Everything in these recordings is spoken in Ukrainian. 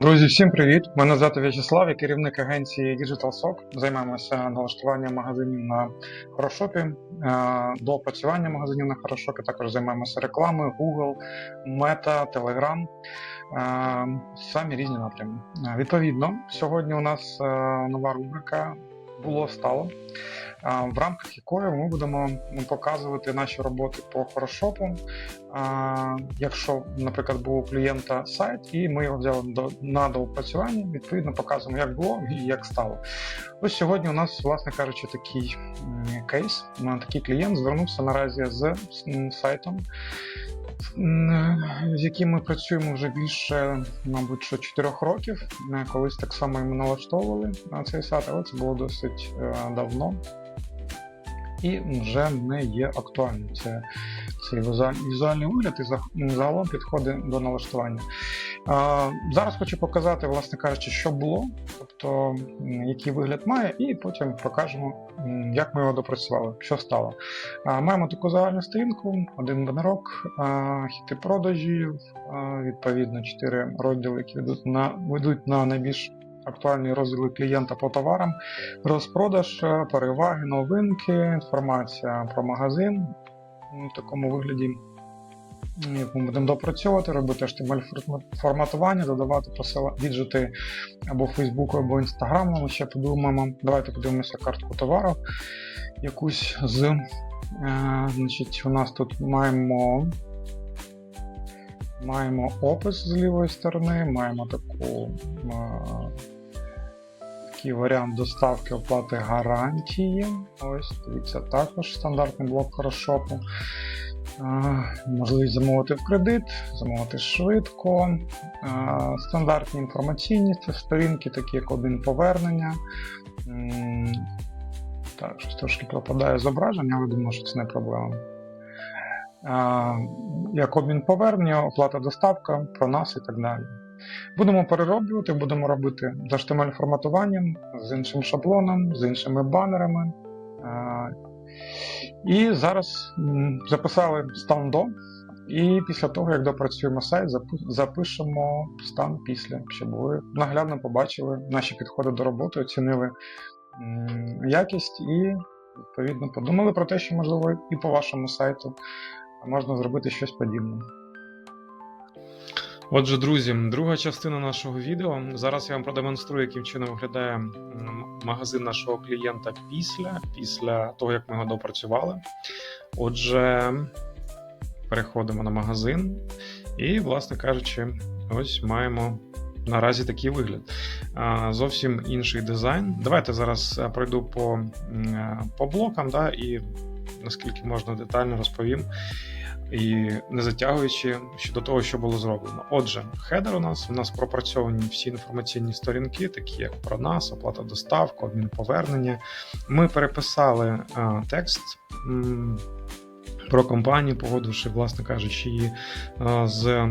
Друзі, всім привіт! Мене звати В'ячеслав, я керівник агенції DigitalSoc. Займаємося налаштуванням магазинів на Хорошопі, е, до опрацювання магазинів на Хорошопі. Також займаємося рекламою, Google, Meta, Telegram, е, самі різні напрями. Е, Відповідно, сьогодні у нас нова рубрика було стало, в рамках якої ми будемо показувати наші роботи по хорошопу. Якщо, наприклад, був у клієнта сайт, і ми його взяли до, на доопрацювання, відповідно показуємо, як було і як стало. Ось сьогодні у нас, власне кажучи, такий кейс. Такий клієнт звернувся наразі з сайтом, з яким ми працюємо вже більше, мабуть, що 4 років. Колись так само і ми налаштовували на цей сайт, але це було досить е, давно. І вже не є актуальним. Це цей візуальний вигляд і загалом підходить до налаштування. А, Зараз хочу показати, власне кажучи, що було, тобто який вигляд має, і потім покажемо, як ми його допрацювали, що стало. А, Маємо таку загальну сторінку, один банерок, хіти продажів, відповідно, чотири розділи, які ведуть на, ведуть на найбільш актуальні розділи клієнта по товарам, розпродаж, е, переваги, новинки, інформація про магазин в такому вигляді. Як ми будемо допрацьовувати, робити HTML форма- форматування, додавати посила віджити або Фейсбуку, або Інстаграму. Ми ще подумаємо. Давайте подивимося картку товару. Якусь з. Е, значить, у нас тут маємо. Маємо опис з лівої сторони, маємо таку, такий варіант доставки оплати гарантії. Ось, дивіться, також стандартний блок хорошопу. Можливість замовити в кредит, замовити швидко, стандартні інформаційні сторінки, такі як один повернення. Так, щось трошки пропадає зображення, але думаю, що це не проблема. Як обмін повернення, оплата доставка, про нас і так далі. Будемо перероблювати, будемо робити з HTML форматуванням, з іншим шаблоном, з іншими банерами. І зараз записали стан до, і після того, як допрацюємо сайт, запишемо стан після, щоб ви наглядно побачили наші підходи до роботи, оцінили якість і відповідно подумали про те, що можливо і по вашому сайту можна зробити щось подібне. Отже, друзі, друга частина нашого відео. Зараз я вам продемонструю, яким чином виглядає магазин нашого клієнта після, після того, як ми його допрацювали. Отже, переходимо на магазин, і, власне кажучи, ось маємо наразі такий вигляд. Зовсім інший дизайн. Давайте зараз е, пройду по, е, по блокам, да, і наскільки можна детально розповім і не затягуючи щодо того, що було зроблено. Отже, хедер у нас у нас пропрацьовані всі інформаційні сторінки, такі як про нас, оплата доставка, обмін повернення. Ми переписали а, текст. м, Про компанію, погодивши, власне кажучи, її а, з а,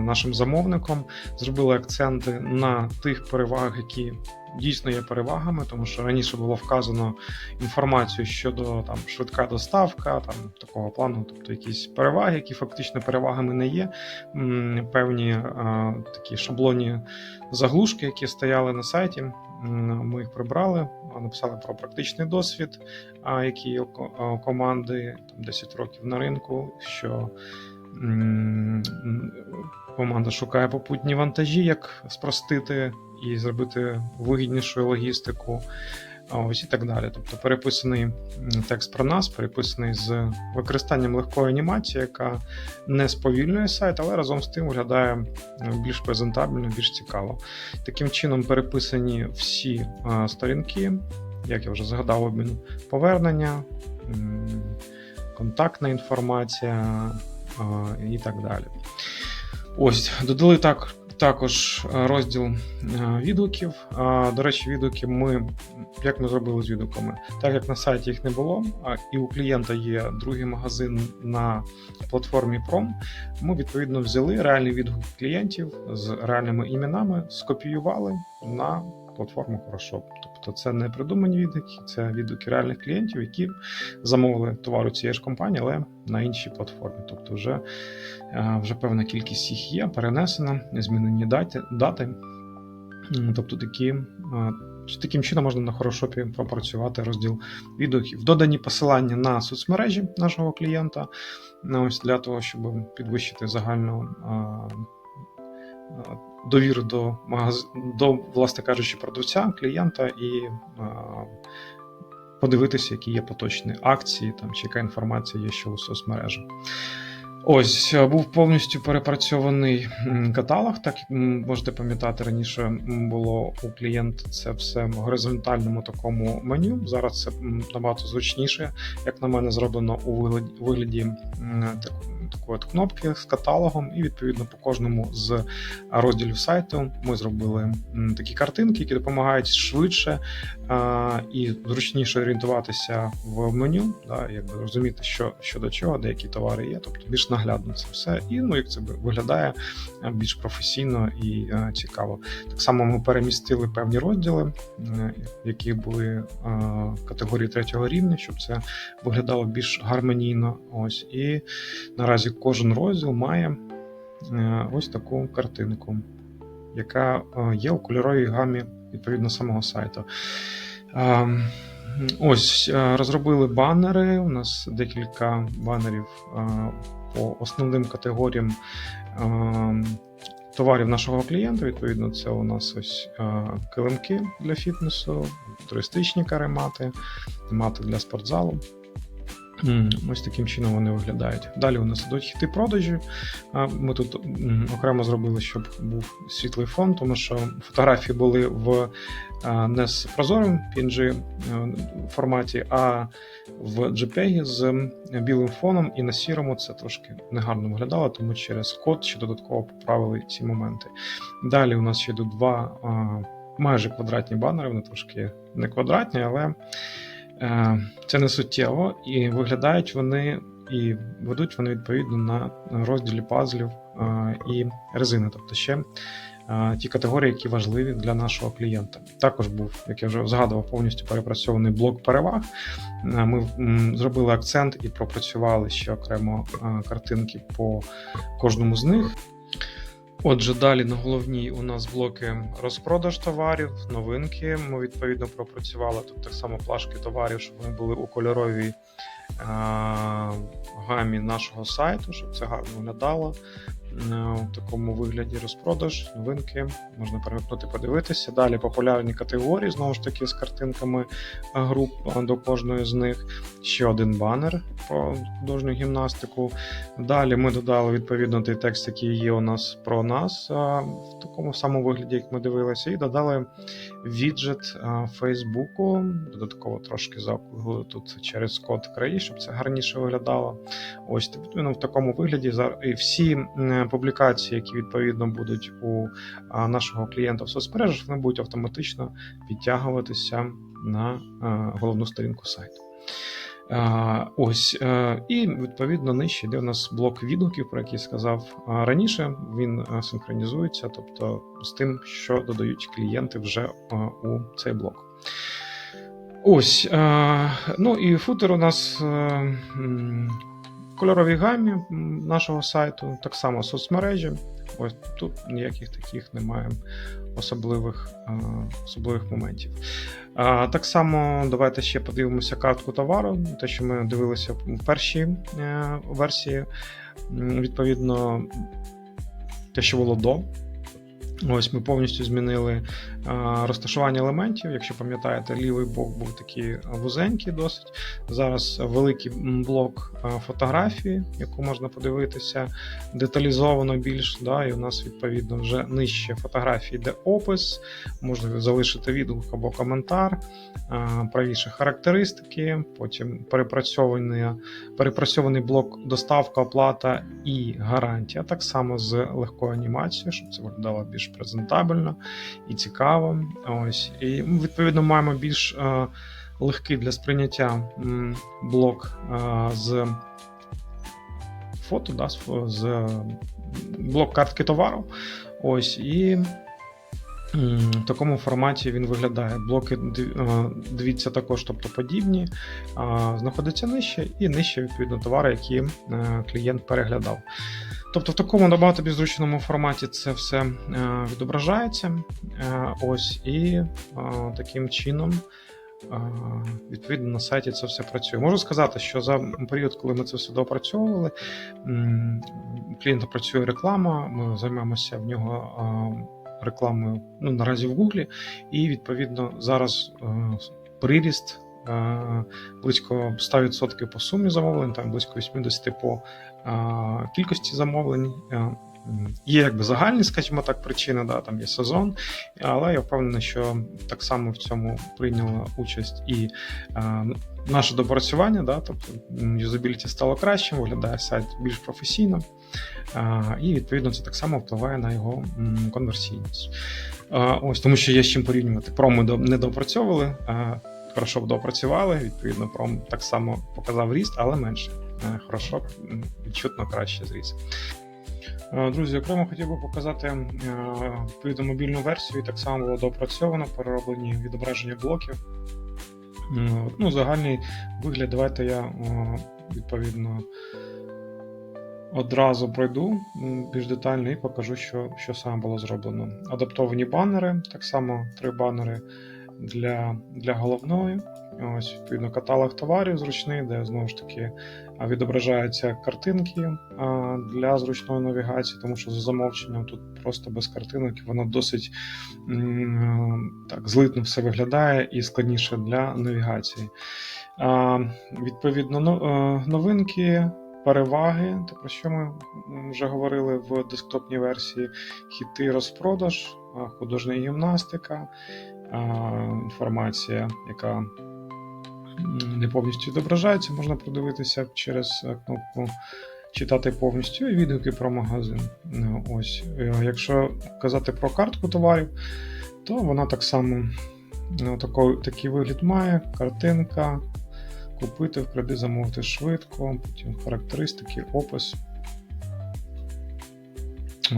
нашим замовником, зробили акценти на тих перевагах, які дійсно є перевагами, тому що раніше було вказано інформацію щодо там швидка доставка, там такого плану, тобто якісь переваги, які фактично перевагами не є. Певні а, такі шаблонні заглушки, які стояли на сайті. Ми їх прибрали, написали про практичний досвід, а, а, у команди там 10 років на ринку. що Команда шукає попутні вантажі, як спростити і зробити вигіднішу логістику. Ось і так далі. Тобто переписаний текст про нас, переписаний з використанням легкої анімації, яка не сповільнює сайт, але разом з тим виглядає більш презентабельно, більш цікаво. Таким чином переписані всі сторінки, як я вже згадав, обмін повернення, контактна інформація і так далі. Ось, додали так, також е, розділ е, відгуків. До речі, відгуки ми як ми зробили з відгуками? Так як на сайті їх не було, і у клієнта є другий магазин на платформі Prom, ми відповідно взяли реальний відгук клієнтів з реальними іменами, скопіювали на платформу Хорошоп. Тобто це не придумані відгуки, це відгуки реальних клієнтів, які замовили товар у цієї ж компанії, але на іншій платформі. Тобто, вже, е, вже певна кількість їх є, перенесена, змінені дати, дати Тобто такі, е, таким чином можна на хорошопі пропрацювати розділ відгуків. Додані посилання на соцмережі нашого клієнта ну, ось для того, щоб підвищити загальну а, довіру до магаз... до, власне кажучи, продавця, клієнта і а, подивитися, які є поточні акції там, чи яка інформація є ще у соцмережах. Ось е, був повністю перепрацьований каталог. Так можете пам'ятати, раніше було у клієнта це все в горизонтальному такому меню. Зараз це набагато зручніше, як на мене, зроблено у вигляді, вигляді такої от кнопки з каталогом, і відповідно по кожному з розділів сайту ми зробили такі картинки, які допомагають швидше і зручніше орієнтуватися в меню, да, якби розуміти, що, що до чого, де які товари є, тобто більш наглядно це все. І ну, як це виглядає е, більш професійно і е, цікаво. Так само ми перемістили певні розділи, які були е, категорії третього рівня, щоб це виглядало більш гармонійно. Ось і наразі кожен розділ має е, ось таку картинку, яка е, є у кольоровій гамі відповідно самого сайту. Ем, Ось е, розробили банери. У нас декілька банерів е, по основним категоріям е, товарів нашого клієнта. Відповідно, це у нас ось е, килимки для фітнесу, туристичні каремати, мати для спортзалу. Ось таким чином вони виглядають. Далі у нас ідуть хіти продажі. Ми тут окремо зробили, щоб був світлий фон, тому що фотографії були в не з прозорим PNG е, форматі, а в JPEG з білим фоном, і на сірому це трошки негарно виглядало, тому через код ще додатково поправили ці моменти. Далі у нас ще йдуть два майже квадратні банери, вони трошки не квадратні, але е, це не суттєво, і виглядають вони і ведуть вони відповідно на розділі пазлів е, і резини, тобто ще е, ті категорії, які важливі для нашого клієнта. Також був, як я вже згадував, повністю перепрацьований блок переваг. Е, Ми зробили акцент і пропрацювали ще окремо е, картинки по кожному з них. Отже, далі на головній у нас блоки розпродаж товарів, новинки. Ми відповідно пропрацювали тут так само плашки товарів, щоб вони були у кольоровій е, гамі нашого сайту, щоб це гарно виглядало. Е, В такому вигляді розпродаж, новинки, можна перемикнути, подивитися. Далі популярні категорії, знову ж таки, з картинками е, груп е, до кожної з них. Ще один банер про художню гімнастику. Далі ми додали відповідно той текст, який є у нас про нас в такому самому вигляді, як ми дивилися, і додали віджит а, Фейсбуку. Додатково трошки заокруглили тут через код краї, щоб це гарніше виглядало. Ось відповідно в такому вигляді і всі публікації, які відповідно будуть у нашого клієнта в соцмережах, вони будуть автоматично підтягуватися на головну сторінку сайту. Ось е, і відповідно нижче йде у нас блок відгуків, про який сказав а, раніше. Він е, синхронізується, тобто з тим, що додають клієнти вже у цей блок. Ось. е, Ну і футер у нас в кольоровій гамі нашого сайту, так само соцмережі. Ось тут ніяких таких немає особливих, е, особливих моментів. Так само давайте ще подивимося картку товару, те, що ми дивилися в першій е, версії. Відповідно, те, що було до. Ось ми повністю змінили розташування елементів. Якщо пам'ятаєте, лівий бок був такий вузенький досить. Зараз великий блок фотографії, яку можна подивитися деталізовано більш. Да, і у нас відповідно вже нижче фотографії, де опис, можна залишити відгук або коментар, правіше характеристики, потім перепрацьований, перепрацьований блок доставка, оплата і гарантія. Так само з легкою анімацією, щоб це виглядало більш презентабельно і цікаво. Ось. І ми, відповідно маємо більш е, легкий для сприйняття блок е, з фото, да, з, блок картки товару. Ось і В такому форматі він виглядає. Блоки дивіться також, тобто подібні, знаходяться нижче, і нижче, відповідно, товари, які е, клієнт переглядав. Тобто в такому набагато більш зручному форматі це все е, відображається. Е, Ось і таким чином. Відповідно, на сайті це все працює. Можу сказати, що за період, коли ми це все доопрацьовували, м, клієнта працює реклама, ми займаємося в нього рекламою ну, наразі в Гуглі, і відповідно зараз е, приріст е, близько 100% по сумі замовлень, там близько 80% по е, кількості замовлень. Є якби загальні, скажімо так, причини, да, там є сезон, але я впевнений, що так само в цьому прийняла участь і е, наше допрацювання, да, тобто юзабіліті стало кращим, виглядає сайт більш професійно, і відповідно це так само впливає на його конверсійність. Ось тому, що є з чим порівнювати. Пром ми не допрацьовували, хорошо допрацювали. Відповідно, пром так само показав ріст, але менше. Хорошо відчутно краще зріс. Друзі, окремо хотів би показати відповідно мобільну версію. Так само було допрацьовано, перероблені відображення блоків. М, Ну, загальний вигляд, давайте я е, відповідно одразу пройду більш детально і покажу, що, що саме було зроблено. Адаптовані банери, так само три банери для, для головної. Ось, відповідно, каталог товарів зручний, де знову ж таки відображаються картинки для зручної навігації, тому що за замовченням тут просто без картинок, воно досить так, злитно все виглядає і складніше для навігації. Відповідно, е, новинки, переваги, те про що ми вже говорили в десктопній версії, хіти розпродаж, художня гімнастика, інформація, яка не повністю відображається, можна продивитися через е, кнопку читати повністю і відгуки про магазин. Ну, Ось, Е, якщо казати про картку товарів, то вона так само тако, такий вигляд має, картинка, купити, в кредит замовити швидко, потім характеристики, опис.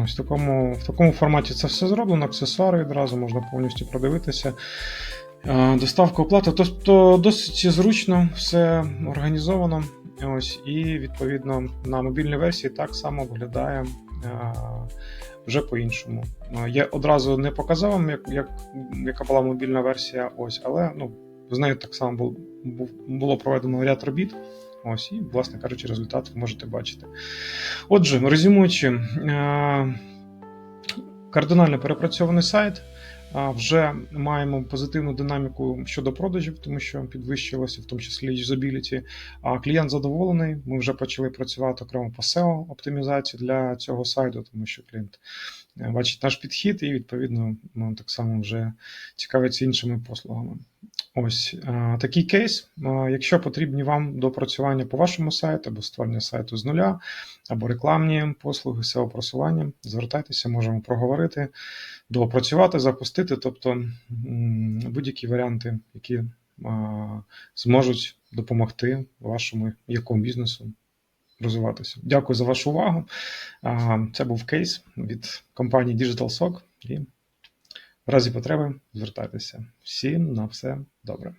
Ось в такому, в такому форматі це все зроблено, аксесуари відразу можна повністю продивитися. Е, Доставка оплата, тобто досить зручно все організовано. Ось, і відповідно на мобільній версії так само виглядає е, вже по-іншому. Е, Я одразу не показав вам, як, як, яка була мобільна версія, ось, але ну, з нею так само був, було проведено ряд робіт. Ось, і, власне кажучи, результат ви можете бачити. Отже, резюмуючи, кардинально перепрацьований сайт. Вже маємо позитивну динаміку щодо продажів, тому що підвищилося в тому числі юзабіліті. А клієнт задоволений. Ми вже почали працювати окремо по SEO оптимізації для цього сайту, тому що клієнт бачить наш підхід і відповідно ну, так само вже цікавиться іншими послугами. Ось такий кейс. Якщо потрібні вам допрацювання по вашому сайту або створення сайту з нуля, або рекламні послуги, SEO просування, звертайтеся, можемо проговорити, доопрацювати, запустити, тобто будь-які варіанти, які зможуть допомогти вашому якому бізнесу розвиватися. Дякую за вашу увагу. Це був кейс від компанії DigitalSoc і в разі потреби звертайтеся. Всім на все добре.